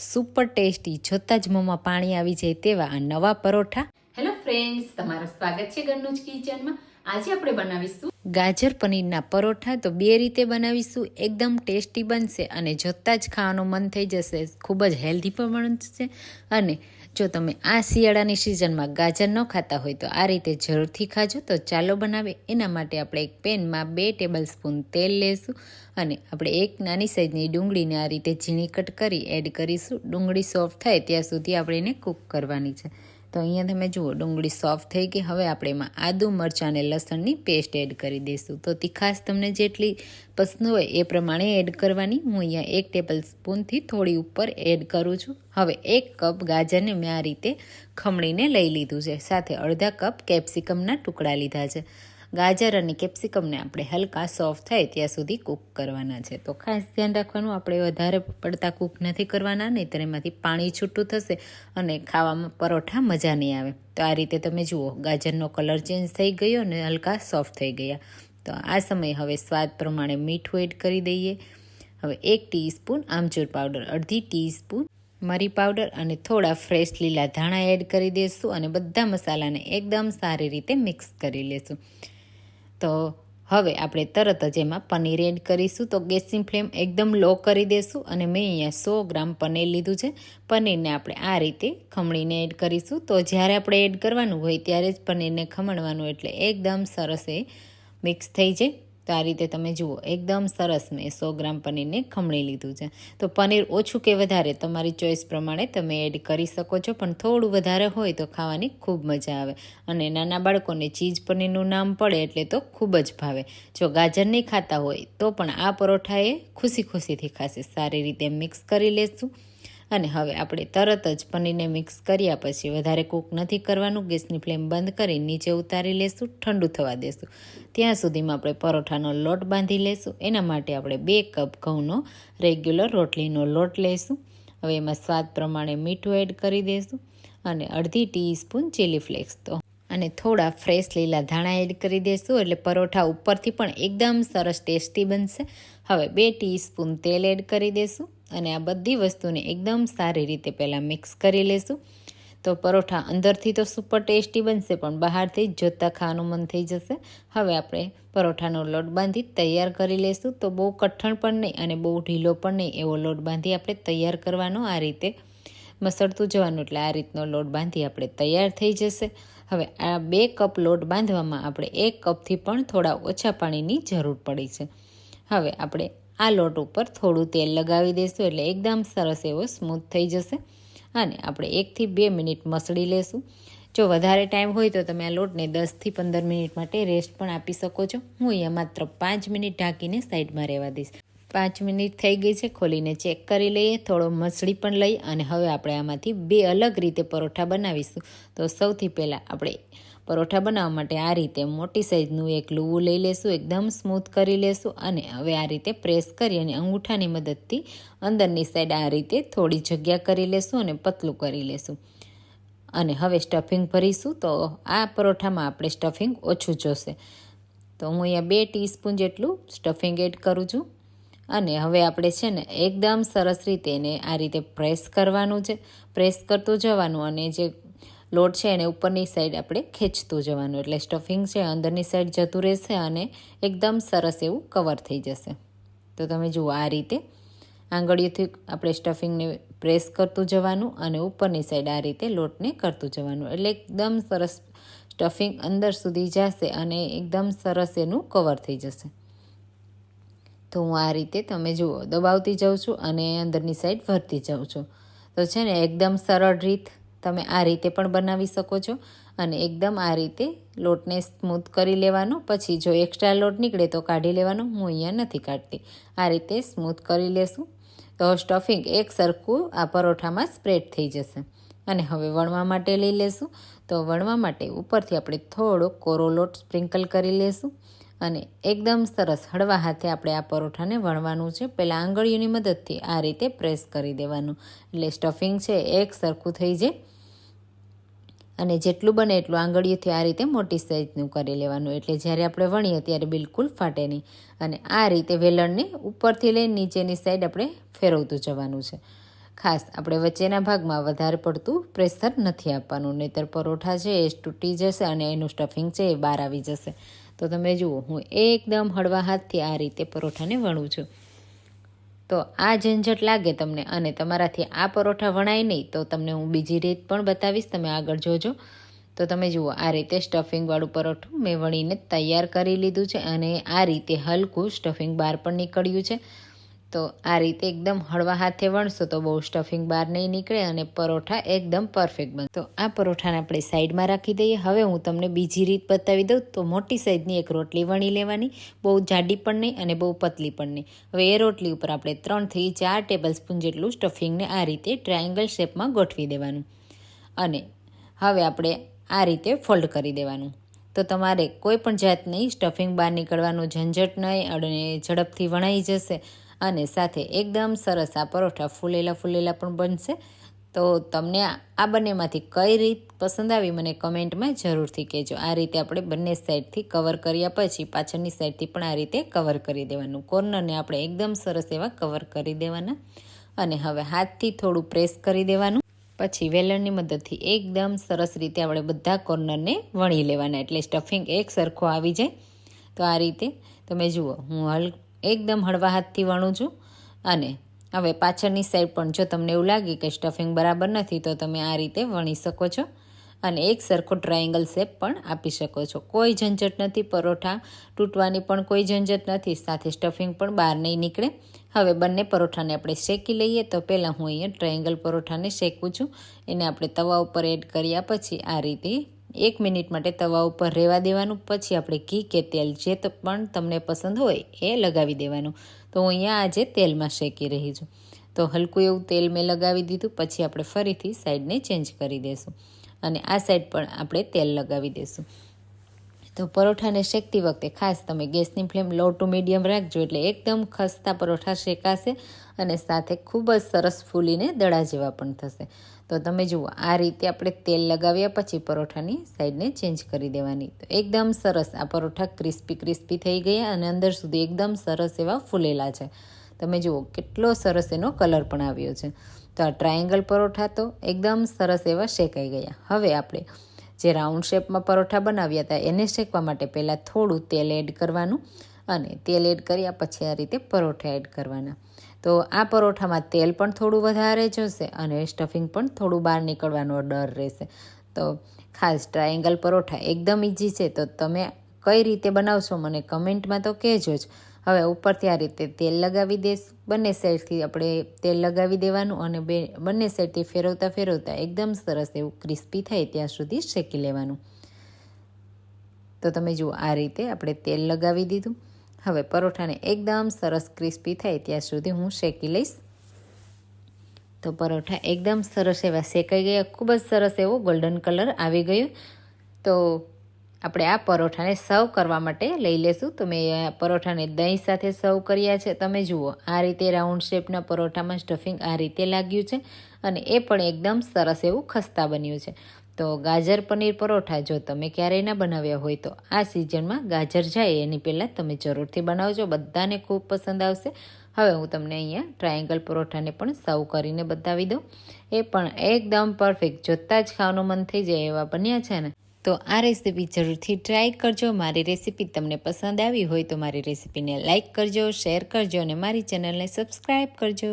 Super tasty, જોતાં જ મોંમાં પાણી આવી જાય તેવા આ નવા પરોઠા. હેલો ફ્રેન્ડ્સ તમારું સ્વાગત છે ઘરનું કિચનમાં. આજે આપણે બનાવીશું ગાજર પનીરના પરોઠા. તો બે રીતે બનાવીશું. એકદમ ટેસ્ટી બનશે અને જોતાં જ ખાવાનું મન થઈ જશે. ખૂબ જ હેલ્ધી પણ બનશે. અને જો તમે આ શિયાળાની સિઝનમાં ગાજર ન ખાતા હોય તો આ રીતે જરૂરથી ખાજો. તો ચાલો બનાવે એના માટે આપણે એક પેનમાં બે ટેબલ સ્પૂન તેલ લેશું અને આપણે એક નાની સાઇઝની ડુંગળીને આ રીતે ઝીણી કટ કરી એડ કરીશું. ડુંગળી સોફ્ટ થાય ત્યાં સુધી આપણે એને કૂક કરવાની છે. તો અહીંયા તમે જુઓ, ડુંગળી સોફ્ટ થઈ ગઈ. હવે આપણે એમાં આદુ, મરચાં અને લસણની પેસ્ટ એડ કરી દઈશું. તો તીખાશ તમને જેટલી પસંદ હોય એ પ્રમાણે એડ કરવાની. હું અહીંયા એક ટેબલ સ્પૂનથી થોડી ઉપર એડ કરું છું. હવે એક કપ ગાજરને મેં આ રીતે ખમણીને લઈ લીધું છે. સાથે અડધા કપ કેપ્સિકમના ટુકડા લીધા છે. ગાજર અને કેપ્સિકમને આપણે હલકા સોફ્ટ થાય ત્યાં સુધી કૂક કરવાના છે. તો ખાસ ધ્યાન રાખવાનું, આપણે વધારે પડતા કૂક નથી કરવાના નહીં એમાંથી પાણી છૂટું થશે અને ખાવામાં પરોઠા મજા નહીં આવે. તો આ રીતે તમે જુઓ, ગાજરનો કલર ચેન્જ થઈ ગયો અને હલકા સોફ્ટ થઈ ગયા. તો આ સમયે હવે સ્વાદ પ્રમાણે મીઠું એડ કરી દઈએ. હવે એક ટીસ્પૂન આમચૂર પાવડર, અડધી ટીસ્પૂન મરી પાવડર અને થોડા ફ્રેશ લીલા ધાણા એડ કરી દઈશું અને બધા મસાલાને એકદમ સારી રીતે મિક્સ કરી લેશું. તો હવે આપણે તરત જ એમાં પનીર એડ કરીશું. તો ગેસની ફ્લેમ એકદમ લો કરી દઈશું અને મેં અહીંયા સો ગ્રામ પનીર લીધું છે. પનીરને આપણે આ રીતે ખમણીને એડ કરીશું. તો જ્યારે આપણે એડ કરવાનું હોય ત્યારે જ પનીરને ખમણવાનું એટલે એકદમ સરસ એ મિક્સ થઈ જાય. તો આ રીતે તમે જુઓ, એકદમ સરસ મેં સો ગ્રામ પનીરને ખમણી લીધું છે. તો પનીર ઓછું કે વધારે, તમારી ચોઈસ પ્રમાણે તમે એડ કરી શકો છો, પણ થોડું વધારે હોય તો ખાવાની ખૂબ મજા આવે. અને નાના બાળકોને ચીઝ પનીરનું નામ પડે એટલે તો ખૂબ જ ભાવે. જો ગાજર નહીં ખાતા હોય તો પણ આ પરોઠા એ ખુશી ખુશીથી ખાશે. સારી રીતે મિક્સ કરી લેશું. અને હવે આપણે તરત જ પનીરને મિક્સ કર્યા પછી વધારે કૂક નથી કરવાનું. ગેસની ફ્લેમ બંધ કરી નીચે ઉતારી લેશું, ઠંડુ થવા દેશું. ત્યાં સુધીમાં આપણે પરોઠાનો લોટ બાંધી લેશું. એના માટે આપણે બે કપ ઘઉંનો રેગ્યુલર રોટલીનો લોટ લઈશું હવે એમાં સ્વાદ પ્રમાણે મીઠું એડ કરી દઈશું અને અડધી ટીસ્પૂન ચીલી ફ્લેક્સ તો. અને થોડા ફ્રેશ લીલા ધાણા એડ કરી દઈશું એટલે પરોઠા ઉપરથી પણ એકદમ સરસ ટેસ્ટી બનશે. હવે બે ટીસ્પૂન તેલ એડ કરી દઈશું અને આ બધી વસ્તુને એકદમ સારી રીતે પહેલાં મિક્સ કરી લેશું. તો પરોઠા અંદરથી તો સુપર ટેસ્ટી બનશે, પણ બહારથી જોતાં ખાવાનું મન થઈ જશે. હવે આપણે પરોઠાનો લોટ બાંધી તૈયાર કરી લેશું. તો બહુ કઠણ પણ નહીં અને બહુ ઢીલો પણ નહીં એવો લોટ બાંધી આપણે તૈયાર કરવાનો આ રીતે. મસળતું જવાનું એટલે આ રીતનો લોટ બાંધી આપણે તૈયાર થઈ જશે. હવે આ બે કપ લોટ બાંધવામાં આપણે એક કપથી પણ થોડા ઓછા પાણીની જરૂર પડી છે. હવે આપણે આ લોટ ઉપર થોડું તેલ લગાવી દઈશું એટલે એકદમ સરસ એવો સ્મૂથ થઈ જશે. અને આપણે એકથી બે મિનિટ મસળી લેશું. જો વધારે ટાઈમ હોય તો તમે આ લોટને દસથી પંદર મિનિટ માટે રેસ્ટ પણ આપી શકો છો. હું અહીંયા માત્ર પાંચ મિનિટ ઢાંકીને સાઈડમાં રહેવા દઈશ. પાંચ મિનિટ થઈ ગઈ છે, ખોલીને ચેક કરી લઈએ. થોડો મસળી પણ લઈ અને હવે આપણે આમાંથી બે અલગ રીતે પરોઠા બનાવીશું. તો સૌથી પહેલાં આપણે પરોઠા બનાવવા માટે આ રીતે મોટી સાઈઝનું એક લૂવું લઈ લેશું, એકદમ સ્મૂથ કરી લેશું અને હવે આ રીતે પ્રેસ કરી અને અંગૂઠાની મદદથી અંદરની સાઈડ આ રીતે થોડી જગ્યા કરી લેશું અને પતલું કરી લેશું. અને હવે સ્ટફિંગ ભરીશું તો આ પરોઠામાં આપણે સ્ટફિંગ ઓછું જોશે. તો હું અહીંયા બે ટીસ્પૂન જેટલું સ્ટફિંગ એડ કરું છું. અને હવે આપણે છે ને એકદમ સરસ રીતે એને આ રીતે પ્રેસ કરવાનું છે. પ્રેસ કરતું જવાનું અને જે લોટ છે એને ઉપરની સાઈડ આપણે ખેંચતું જવાનું. એટલે સ્ટફિંગ છે, અંદરની સાઈડ જતું રહેશે અને એકદમ સરસ એવું કવર થઈ જશે. તો તમે જુઓ આ રીતે આંગળીઓથી આપણે સ્ટફિંગને પ્રેસ કરતું જવાનું અને ઉપરની સાઈડ આ રીતે લોટને કરતું જવાનું. એટલે એકદમ સરસ સ્ટફિંગ અંદર સુધી જશે અને એકદમ સરસ એનું કવર થઈ જશે. તો હું આ રીતે તમે જુઓ, દબાવતી જાઉં છું અને અંદરની સાઈડ ભરતી જાઉં છું. તો છે ને એકદમ સરળ રીત તમે આ રીતે પણ બનાવી શકો છો અને એકદમ આ રીતે લોટને સ્મૂથ કરી લેવાનો. પછી જો એક્સ્ટ્રા લોટ નીકળે તો કાઢી લેવાનો. હું અહીંયા નથી કાઢતી. આ રીતે સ્મૂથ કરી લેશું. તો સ્ટફિંગ એક સરખું આ પરોઠામાં સ્પ્રેડ થઈ જશે. અને હવે વણવા માટે લઈ લેશું. તો વણવા માટે ઉપરથી આપણે થોડો કોરો લોટ સ્પ્રિંકલ કરી લેશું. અને એકદમ સરસ હળવા હાથે આપણે આ પરોઠાને વણવાનું છે. પહેલાં આંગળીઓની મદદથી આ રીતે પ્રેસ કરી દેવાનું. એટલે સ્ટફિંગ છે એક સરખું થઈ જાય. અને જેટલું બને એટલું આંગળીઓથી આ રીતે મોટી સાઈઝનું કરી લેવાનું. એટલે જ્યારે આપણે વણીએ ત્યારે બિલકુલ ફાટે નહીં. અને આ રીતે વેલણને ઉપરથી લઈને નીચેની સાઈડ આપણે ફેરવતું જવાનું છે. ખાસ આપણે વચ્ચેના ભાગમાં વધારે પડતું પ્રેશર નથી આપવાનું, નહીંતર પરોઠા છે, એ તૂટી જશે અને એનું સ્ટફિંગ છે એ બહાર આવી જશે. તો તમે જુઓ, હું એકદમ હળવા હાથથી આ રીતે પરોઠાને વણું છું. તો આ ઝંઝટ લાગે તમને અને તમારાથી આ પરોઠા વણાય નહીં, તો તમને હું બીજી રીત પણ બતાવીશ, તમે આગળ જોજો. તો તમે જુઓ, આ રીતે સ્ટફિંગવાળું પરોઠું મેં વણીને તૈયાર કરી લીધું છે અને આ રીતે હલકું સ્ટફિંગ બહાર પણ નીકળ્યું છે. તો આ રીતે એકદમ હળવા હાથે વણશો તો બહુ સ્ટફિંગ બહાર નહીં નીકળે અને પરોઠા એકદમ પરફેક્ટ બનશે. તો આ પરોઠાને આપણે સાઈડમાં રાખી દઈએ. હવે હું તમને બીજી રીત બતાવી દઉં તો મોટી સાઈઝની એક રોટલી વણી લેવાની. બહુ જાડી પણ નહીં અને બહુ પતલી પણ નહીં. હવે એ રોટલી ઉપર આપણે ત્રણથી ચાર ટેબલ સ્પૂન જેટલું સ્ટફિંગને આ રીતે ટ્રાયેંગલ શેપમાં ગોઠવી દેવાનું. અને હવે આપણે આ રીતે ફોલ્ડ કરી દેવાનું. તો તમારે કોઈ પણ જાતની સ્ટફિંગ બહાર નીકળવાનું ઝંઝટ નહીં અને ઝડપથી વણાઈ જશે. અને સાથે એકદમ સરસ આ પરોઠા ફૂલેલા ફૂલેલા પણ બનશે. તો તમને આ બંનેમાંથી કઈ રીત પસંદ આવી મને કમેન્ટમાં જરૂરથી કહેજો. આ રીતે આપણે બંને સાઈડથી કવર કર્યા પછી પાછળની સાઈડથી પણ આ રીતે કવર કરી દેવાનું. કોર્નરને આપણે એકદમ સરસ એવા કવર કરી દેવાના. અને હવે હાથથી થોડું પ્રેસ કરી દેવાનું. પછી વેલણની મદદથી એકદમ સરસ રીતે આપણે બધા કોર્નરને વણી લેવાના. એટલે સ્ટફિંગ એક સરખો આવી જાય. તો આ રીતે. તમે જુઓ, હું હલ એકદમ હળવા હાથથી વણું છું. અને હવે પાછળની સાઈડ પણ જો તમને એવું લાગે કે સ્ટફિંગ બરાબર નથી, તો તમે આ રીતે વણી શકો છો. અને એક સરખો ટ્રાયેંગલ શેપ પણ આપી શકો છો. કોઈ ઝંઝટ નથી, પરોઠા તૂટવાની પણ કોઈ ઝંઝટ નથી, સાથે સ્ટફિંગ પણ બહાર નહીં નીકળે. હવે બંને પરોઠાને આપણે શેકી લઈએ તો પહેલાં હું અહીંયા ટ્રાયેંગલ પરોઠાને શેકું છું. એને આપણે તવા ઉપર એડ કર્યા પછી આ રીતે એક મિનિટ માટે તવા ઉપર રહેવા દેવાનું, પછી આપણે ઘી કે તેલ જે પણ તમને પસંદ હોય એ લગાવી દેવાનું. તો હું અહીંયા આજે તેલમાં શેકી રહી છું. તો હલકું એવું તેલ મેં લગાવી દીધું, પછી આપણે ફરીથી સાઈડને ચેન્જ કરી દઈશું અને આ સાઈડ પણ આપણે તેલ લગાવી દઈશું તો પરોઠાને શેકતી વખતે ખાસ તમે ગેસની ફ્લેમ લો ટુ મીડિયમ રાખજો, એટલે એકદમ ખસ્તા પરોઠા શેકાશે અને સાથે ખૂબ જ સરસ ફૂલીને દડા જેવા પણ થશે. તો તમે જુઓ, આ રીતે આપણે તેલ લગાવ્યા પછી પરોઠાની સાઈડને ચેન્જ કરી દેવાની. તો એકદમ સરસ આ પરોઠા ક્રિસ્પી ક્રિસ્પી થઈ ગયા અને અંદર સુધી એકદમ સરસ એવા ફૂલેલા છે. તમે જુઓ, કેટલો સરસ એનો કલર પણ આવ્યો છે. તો આ ટ્રાયેંગલ પરોઠા તો એકદમ સરસ એવા શેકાઈ ગયા. હવે આપણે જે રાઉન્ડ શેપમાં પરોઠા બનાવ્યા હતા, એને શેકવા માટે પહેલાં થોડું તેલ એડ કરવાનું અને તેલ એડ કર્યા પછી આ રીતે પરોઠા એડ કરવાના. તો આ પરોઠામાં તેલ પણ થોડું વધારે જશે અને સ્ટફિંગ પણ થોડું બહાર નીકળવાનો ડર રહેશે. તો ખાસ ટ્રાયેંગલ પરોઠા એકદમ ઇઝી છે. તો તમે કઈ રીતે બનાવશો મને કમેન્ટમાં તો કહેજો જ. હવે ઉપરથી આ રીતે તેલ લગાવી દઈશ બંને સાઈડથી આપણે તેલ લગાવી દેવાનું અને બે, બંને સાઈડથી ફેરવતા ફેરવતા એકદમ સરસ એવું ક્રિસ્પી થાય ત્યાં સુધી શેકી લેવાનું. તો તમે જુઓ આ રીતે આપણે તેલ લગાવી દીધું. હવે પરોઠાને એકદમ સરસ ક્રિસ્પી થાય ત્યાં સુધી હું શેકી લઈશ. તો પરોઠા એકદમ સરસ એવા શેકાઈ ગયા, ખૂબ જ સરસ એવો ગોલ્ડન કલર આવી ગયો. તો આપણે આ પરોઠાને સર્વ કરવા માટે લઈ લેશું. તો મેં પરોઠાને દહીં સાથે સર્વ કર્યા છે. તમે જુઓ, આ રીતે રાઉન્ડ શેપના પરોઠામાં સ્ટફિંગ આ રીતે લાગ્યું છે અને એ પણ એકદમ સરસ એવું ખસ્તા બન્યું છે. તો ગાજર પનીર પરોઠા જો તમે ક્યારેય ના બનાવ્યા હોય તો આ સિઝનમાં ગાજર જાય એની પહેલાં તમે જરૂરથી બનાવજો. બધાને ખૂબ પસંદ આવશે. હવે હું તમને અહીંયા ટ્રાયેંગલ પરોઠાને પણ સર્વ કરીને બતાવી દઉં. એ પણ એકદમ પરફેક્ટ જોતાં જ ખાવાનું મન થઈ જાય એવા બન્યા છે ને. તો આ રેસીપી જરૂરથી ટ્રાય કરજો. મારી રેસીપી તમને પસંદ આવી હોય તો મારી રેસીપીને લાઇક કરજો શેર કરજો અને મારી ચેનલને સબસ્ક્રાઈબ કરજો.